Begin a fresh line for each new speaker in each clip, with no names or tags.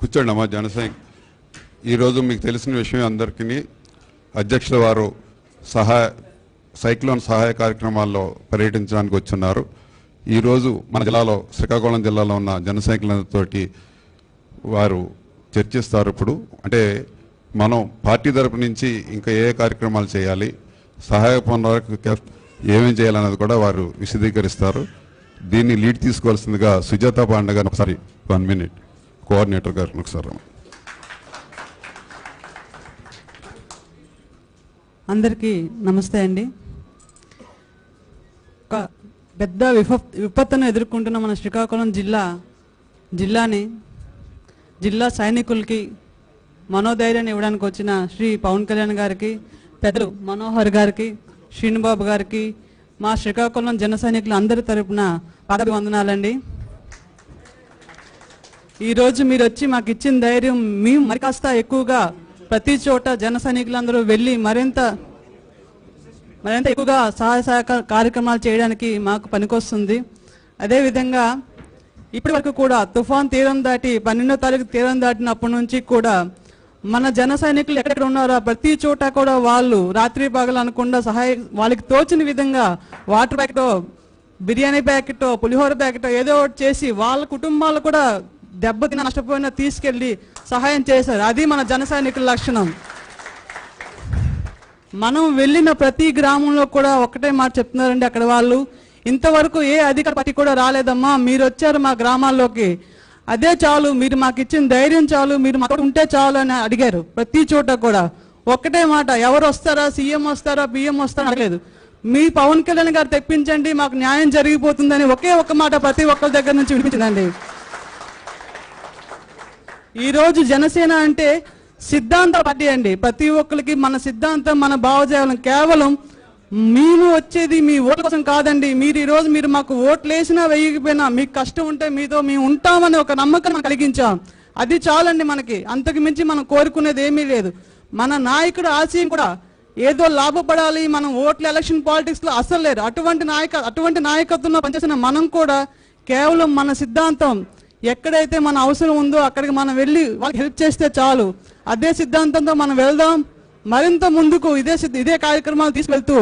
కూర్చోండి అమ్మా జనసైన్ ఈరోజు మీకు తెలిసిన విషయం అందరికీ. అధ్యక్షుల వారు సహాయ సైక్లోన్ సహాయ కార్యక్రమాల్లో పర్యటించడానికి వచ్చున్నారు. ఈరోజు మన జిల్లాలో శ్రీకాకుళం జిల్లాలో ఉన్న జన వారు చర్చిస్తారు ఇప్పుడు. అంటే మనం పార్టీ తరపు నుంచి ఇంకా ఏ కార్యక్రమాలు చేయాలి సహాయ పనులకు ఏమేం చేయాలన్నది కూడా వారు విశదీకరిస్తారు. దీన్ని లీడ్ తీసుకోవాల్సిందిగా సుజాత పాండే గారు ఒకసారి వన్ మినిట్. కోఆర్డినేటర్ గారు ఒకసారి
అందరికీ నమస్తే అండి. ఒక పెద్ద విప విపత్తును ఎదుర్కొంటున్న మన శ్రీకాకుళం జిల్లా జిల్లాని జిల్లా సైనికులకి మనోధైర్యాన్ని ఇవ్వడానికి వచ్చిన శ్రీ పవన్ కళ్యాణ్ గారికి పెద్దలు మనోహర్ గారికి శ్రీనుబాబు గారికి మా శ్రీకాకుళం జన సైనికులు అందరి తరపున పాదాభివందనాలండి. ఈరోజు మీరు వచ్చి మాకు ఇచ్చిన ధైర్యం మేము మరి కాస్త ఎక్కువగా ప్రతి చోట జన సైనికులందరూ వెళ్ళి మరింత మరింత ఎక్కువగా సహాయ సహకార కార్యక్రమాలు చేయడానికి మాకు పనికొస్తుంది. అదేవిధంగా ఇప్పటి వరకు కూడా తుఫాన్ తీరం దాటి పన్నెండో తారీఖు తీరం దాటినప్పటి నుంచి కూడా మన జన సైనికులు ఎక్కడెక్కడ ఉన్నారో ప్రతి చోట కూడా వాళ్ళు రాత్రి పగలు అనకుండా సహాయ వాళ్ళకి తోచిన విధంగా water packet biryani packet pulihora packet ఏదో ఒకటి చేసి వాళ్ళ కుటుంబాలు కూడా దెబ్బతిన నష్టపోయినా తీసుకెళ్ళి సహాయం చేశారు. అది మన జన సైనికుల లక్షణం. మనం వెళ్ళిన ప్రతి గ్రామంలో కూడా ఒకటే మాట చెప్తున్నారండి అక్కడ వాళ్ళు. ఇంతవరకు ఏ అధికార పార్టీ కూడా రాలేదమ్మా మీరు వచ్చారు మా గ్రామాల్లోకి. అదే చాలు మీరు మాకు ఇచ్చిన ధైర్యం చాలు మీరు మాతో ఉంటే చాలు అని అడిగారు. ప్రతి చోట కూడా ఒక్కటే మాట ఎవరు వస్తారా సీఎం వస్తారా బిఎం వస్తారా అడగలేదు. మీ పవన్ కళ్యాణ్ గారు తెప్పించండి మాకు న్యాయం జరిగిపోతుందని ఒకే ఒక్క మాట ప్రతి ఒక్కరి దగ్గర నుంచి వినిపించిందండి. ఈరోజు జనసేన అంటే సిద్ధాంత పార్టీ అండి. ప్రతి ఒక్కరికి మన సిద్ధాంతం మన భావజాలం కేవలం మేము వచ్చేది మీ ఓట్ల కోసం కాదండి. మీరు ఈరోజు మీరు మాకు ఓట్లు వేసినా వేయకపోయినా మీకు కష్టం ఉంటే మీతో మేము ఉంటామని ఒక నమ్మకం మనం కలిగించాం. అది చాలండి మనకి. అంతకు మించి మనం కోరుకునేది ఏమీ లేదు. మన నాయకుడు ఆశయం కూడా ఏదో లాభపడాలి మనం ఓట్ల ఎలక్షన్ పాలిటిక్స్లో అసలు లేరు అటువంటి నాయక అటువంటి నాయకత్వంలో పనిచేసిన మనం కూడా కేవలం మన సిద్ధాంతం ఎక్కడైతే మన అవసరం ఉందో అక్కడికి మనం వెళ్ళి వాళ్ళకి హెల్ప్ చేస్తే చాలు. అదే సిద్ధాంతంతో మనం వెళ్దాం. మరింత ముందుకు ఇదే ఇదే కార్యక్రమాలు తీసుకెళ్తూ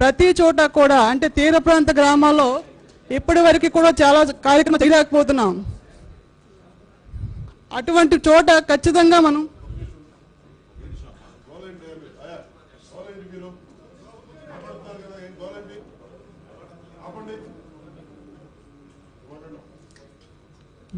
ప్రతి చోట కూడా అంటే తీర ప్రాంత గ్రామాల్లో ఇప్పటి వరకు కూడా చాలా కార్యక్రమాలు చేయలేకపోతున్నాం. అటువంటి చోట ఖచ్చితంగా మనం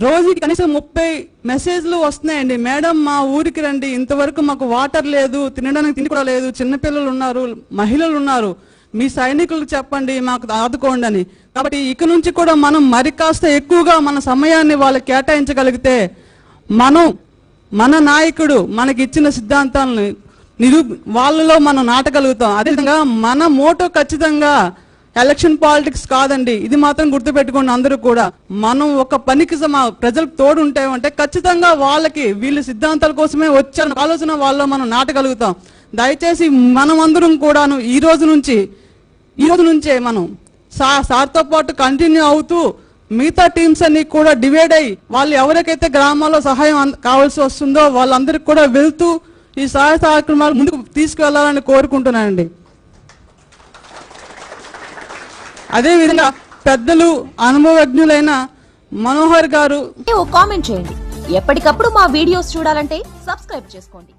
రోజుకి కనీసం ముప్పై మెసేజ్లు వస్తున్నాయండి. మేడం మా ఊరికి రండి. ఇంతవరకు మాకు వాటర్ లేదు తినడానికి తిండి కూడా లేదు చిన్నపిల్లలు ఉన్నారు మహిళలు ఉన్నారు. మీ సైనికులకు చెప్పండి మాకు ఆదుకోండి అని. కాబట్టి ఇక నుంచి కూడా మనం మరి కాస్త ఎక్కువగా మన సమయాన్ని వాళ్ళకి కేటాయించగలిగితే మనం మన నాయకుడు మనకి ఇచ్చిన సిద్ధాంతాలను నిరూ వాళ్ళలో మనం నాటగలుగుతాం. అదేవిధంగా మన మోటో ఖచ్చితంగా ఎలక్షన్ పాలిటిక్స్ కాదండి. ఇది మాత్రం గుర్తుపెట్టుకోండి అందరూ కూడా. మనం ఒక పనికి ప్రజలకు తోడు ఉంటే ఖచ్చితంగా వాళ్ళకి వీళ్ళ సిద్ధాంతాల కోసమే వచ్చారు. ఆలోచన వాళ్ళలో మనం నాటగలుగుతాం. దయచేసి మనం అందరం కూడాను ఈ రోజు నుంచి ఈ రోజు నుంచే మనం సా సార్తో పాటు కంటిన్యూ అవుతూ మిగతా టీమ్స్ అన్ని కూడా డివైడ్ అయ్యి వాళ్ళు ఎవరికైతే గ్రామాల్లో సహాయం కావాల్సి వస్తుందో వాళ్ళందరికీ కూడా వెళ్తూ ఈ సహాయ కార్యక్రమాలు ముందుకు తీసుకువెళ్ళాలని కోరుకుంటున్నానండి. అదేవిధంగా పెద్దలు అనుభవజ్ఞులైన మనోహర్ గారు
ఓ కామెంట్ చేయండి. ఎప్పటికప్పుడు మా వీడియోస్ చూడాలంటే సబ్స్క్రైబ్ చేసుకోండి.